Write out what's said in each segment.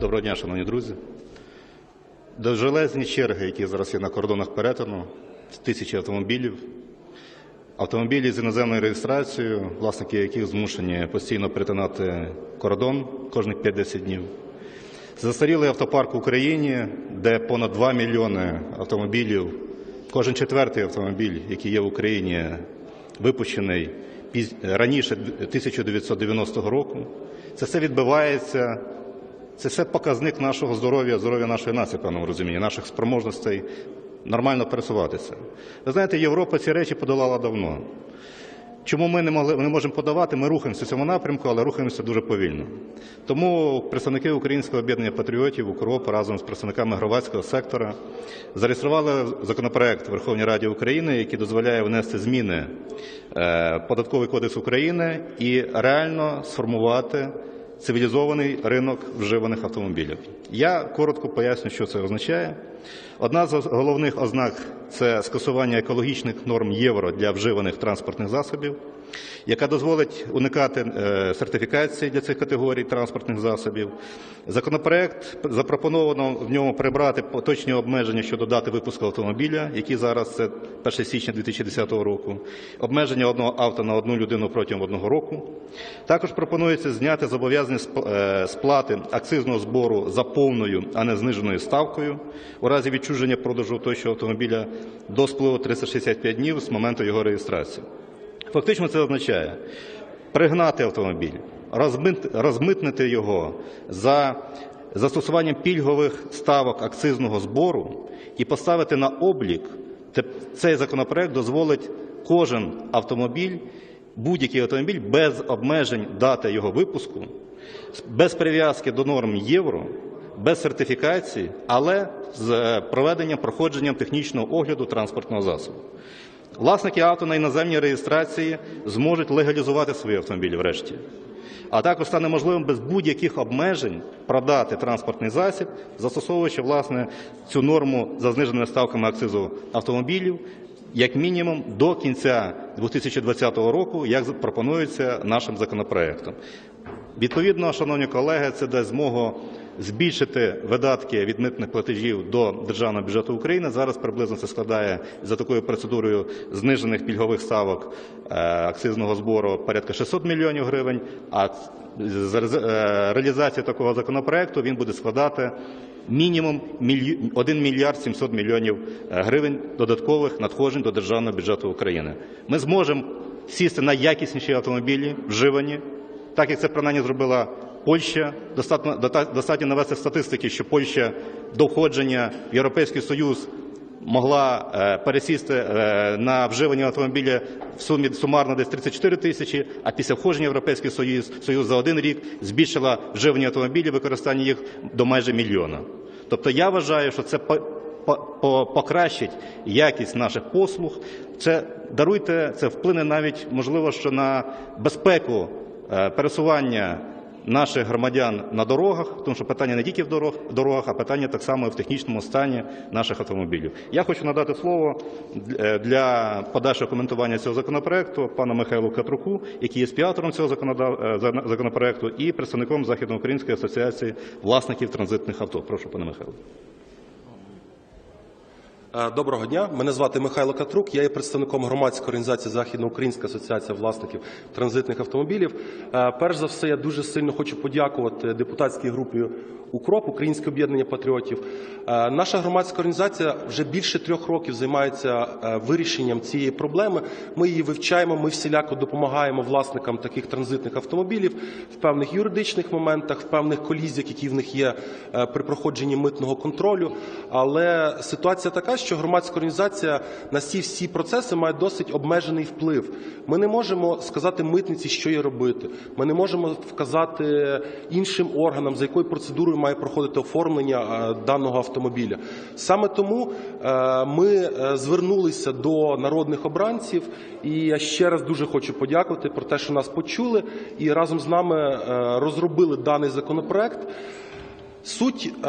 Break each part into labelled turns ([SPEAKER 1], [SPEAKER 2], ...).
[SPEAKER 1] Доброго дня, шановні друзі. Довжелезні черги, які зараз є на кордонах перетину, тисячі автомобілів, автомобілі з іноземною реєстрацією, власники яких змушені постійно перетинати кордон кожних 5-10 днів. Застарілий автопарк в Україні, де понад 2 мільйони автомобілів, кожен четвертий автомобіль, який є в Україні, випущений раніше 1990 року. Це все відбивається це все показник нашого здоров'я, здоров'я нашої нації, певному розумінні, наших спроможностей нормально пересуватися. Ви знаєте, Європа ці речі подолала давно. Чому ми не могли не можемо подавати? Ми рухаємося в цьому напрямку, але рухаємося дуже повільно. Тому представники Українського об'єднання патріотів «Укроп» разом з представниками громадського сектора зареєстрували законопроект в Верховній Раді України, який дозволяє внести зміни е, в податковий кодекс України і реально сформувати цивілізований ринок вживаних автомобілів. Я коротко поясню, що це означає. Одна з головних ознак це скасування екологічних норм євро для вживаних транспортних засобів, яка дозволить уникати е, сертифікації для цих категорій транспортних засобів. Законопроект запропоновано в ньому прибрати поточні обмеження щодо дати випуску автомобіля, які зараз це 1 січня 2010 року, обмеження одного авто на одну людину протягом одного року. Також пропонується зняти зобов'язання е, сплати акцизного збору за повною, а не зниженою ставкою у разі відчуження продажу той автомобіля до спливу 365 днів з моменту його реєстрації. Фактично це означає пригнати автомобіль, розмитнити його за застосуванням пільгових ставок акцизного збору і поставити на облік. Цей законопроект дозволить кожен автомобіль, будь-який автомобіль без обмежень дати його випуску, без прив'язки до норм євро, без сертифікації, але з е, проведенням проходженням технічного огляду транспортного засобу. Власники авто на іноземній реєстрації зможуть легалізувати свої автомобілі врешті. А також стане можливим без будь-яких обмежень продати транспортний засіб, застосовуючи власне цю норму за зниженими ставками акцизу автомобілів, як мінімум до кінця 2020 року, як пропонується нашим законопроектом. Відповідно, шановні колеги, це дасть змогу збільшити видатки від митних платежів до державного бюджету України. Зараз приблизно це складає за такою процедурою знижених пільгових ставок е, акцизного збору порядка 600 мільйонів гривень. А е, реалізація такого законопроекту він буде складати мінімум 1 мільярд 700 мільйонів е, гривень додаткових надходжень до державного бюджету України. Ми зможемо сісти на якісніші автомобілі, вживані, так як це принаймні зробила Польща, достатньо, навести статистики, що Польща до входження в Європейський Союз могла е, пересісти е, на вживання автомобіля в сумі сумарно десь 34 тисячі, а після входження в Європейський Союз, Союз за один рік збільшила вживання автомобілів, використання їх до майже мільйона. Тобто я вважаю, що це по- по- по- покращить якість наших послуг. Це даруйте, це вплине навіть можливо, що на безпеку е, пересування наших громадян на дорогах, тому що питання не тільки в дорог, дорогах, а питання так само і в технічному стані наших автомобілів. Я хочу надати слово е, для подальшого коментування цього законопроекту пану Михайлу Катруку, який є спіатором цього е, законопроекту, і представником Західноукраїнської асоціації власників транзитних авто. Прошу, пане Михайло.
[SPEAKER 2] Е, Доброго дня. Мене звати Михайло Катрук. Я є представником громадської організації Західноукраїнська асоціація власників транзитних автомобілів. Е, Перш за все, я дуже сильно хочу подякувати депутатській групі УКРОП, Українське об'єднання патріотів. Е, Наша громадська організація вже більше трьох років займається вирішенням цієї проблеми. Ми її вивчаємо. Ми всіляко допомагаємо власникам таких транзитних автомобілів в певних юридичних моментах, в певних колізіях, які в них є при проходженні митного контролю. Але ситуація така, що громадська організація на ці всі процеси має досить обмежений вплив. Ми не можемо сказати митниці, що їй робити. Ми не можемо вказати іншим органам, за якою процедурою має проходити оформлення е, даного автомобіля. Саме тому е, ми е, звернулися до народних обранців, і я ще раз дуже хочу подякувати про те, що нас почули і разом з нами розробили даний законопроект. Суть, е,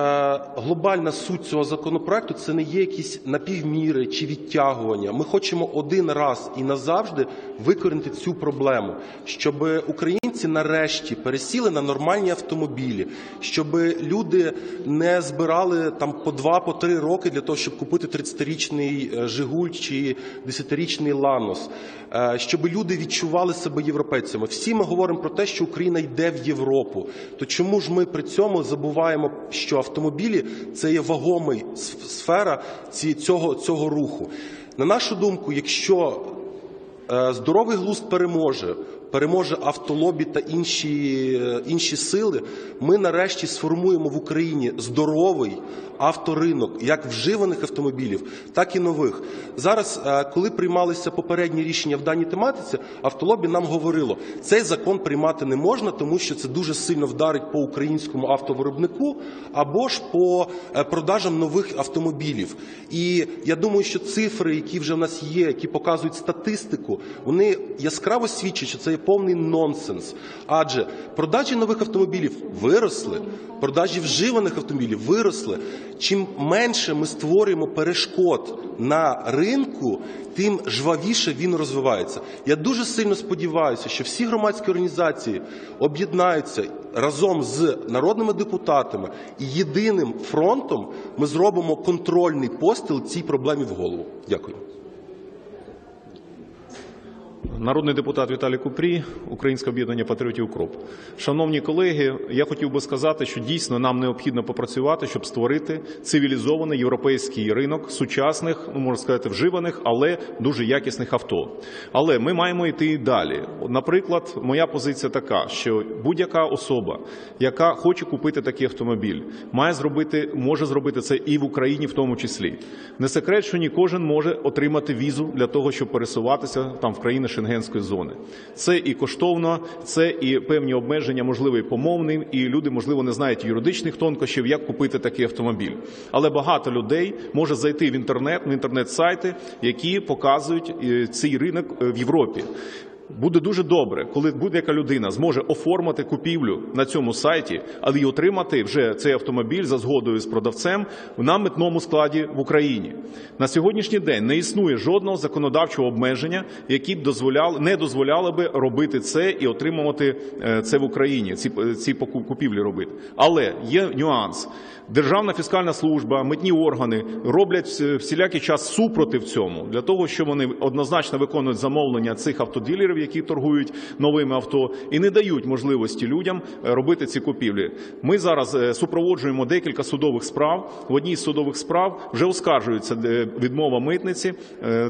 [SPEAKER 2] глобальна суть цього законопроекту це не є якісь напівміри чи відтягування. Ми хочемо один раз і назавжди викорінити цю проблему, щоб українці нарешті пересіли на нормальні автомобілі, щоб люди не збирали там по два, по три роки для того, щоб купити 30-річний е, Жигуль чи 10-річний Ланос, Е, щоб люди відчували себе європейцями. Всі ми говоримо про те, що Україна йде в Європу. То чому ж ми при цьому забуваємо, що автомобілі це є вагомий сфера цього, цього руху? На нашу думку, якщо Е, здоровий глузд переможе, переможе автолобі та інші, е, інші сили. Ми нарешті сформуємо в Україні здоровий авторинок, як вживаних автомобілів, так і нових. Зараз, е, коли приймалися попередні рішення в даній тематиці, автолобі нам говорило, цей закон приймати не можна, тому що це дуже сильно вдарить по українському автовиробнику або ж по е, продажам нових автомобілів. І я думаю, що цифри, які вже в нас є, які показують статистику, вони яскраво свідчать, що це повний нонсенс. Адже продажі нових автомобілів виросли, продажі вживаних автомобілів виросли. Чим менше ми створюємо перешкод на ринку, тим жвавіше він розвивається. Я дуже сильно сподіваюся, що всі громадські організації об'єднаються разом з народними депутатами і єдиним фронтом ми зробимо контрольний постіл цій проблемі в голову. Дякую.
[SPEAKER 3] Народний депутат Віталій Купрі, Українське об'єднання патріотів УКРОП. Шановні колеги, я хотів би сказати, що дійсно нам необхідно попрацювати, щоб створити цивілізований європейський ринок сучасних, ну можна сказати, вживаних, але дуже якісних авто. Але ми маємо йти і далі. Наприклад, моя позиція така, що будь-яка особа, яка хоче купити такий автомобіль, має зробити, може зробити це і в Україні, в тому числі. Не секрет, що не кожен може отримати візу для того, щоб пересуватися там в країни шенгенської зони. Це і коштовно, це і певні обмеження, можливо, і помовні, і люди, можливо, не знають юридичних тонкощів, як купити такий автомобіль. Але багато людей може зайти в інтернет-сайти, які показують е, цей ринок е, в Європі. Буде дуже добре, коли будь-яка людина зможе оформити купівлю на цьому сайті, але й отримати вже цей автомобіль за згодою з продавцем на митному складі в Україні. На сьогоднішній день не існує жодного законодавчого обмеження, які б дозволяли не дозволяли би робити це і отримувати е, це в Україні. Ці ці купівлі робити. Але є нюанс. Державна фіскальна служба, митні органи роблять всілякий час супротив цьому для того, щоб вони однозначно виконують замовлення цих автодилерів, які торгують новими авто, і не дають можливості людям е, робити ці купівлі. Ми зараз е, супроводжуємо декілька судових справ. В одній з судових справ вже оскаржується е, відмова митниці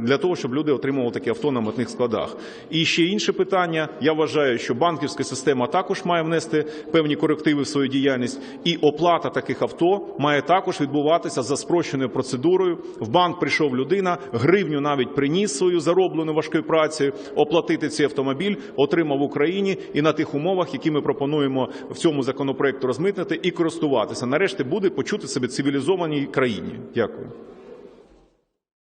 [SPEAKER 3] для того, щоб люди отримували такі авто на митних складах. І ще інше питання. Я вважаю, що банківська система також має внести певні корективи в свою діяльність, і оплата таких авто має також відбуватися за спрощеною процедурою. В банк прийшов людина, гривню навіть приніс свою зароблену важкою працею, оплатити цей автомобіль, отримав в Україні і на тих умовах, які ми пропонуємо в цьому законопроекту розмитнити і користуватися. Нарешті буде почути себе цивілізованій країні. Дякую.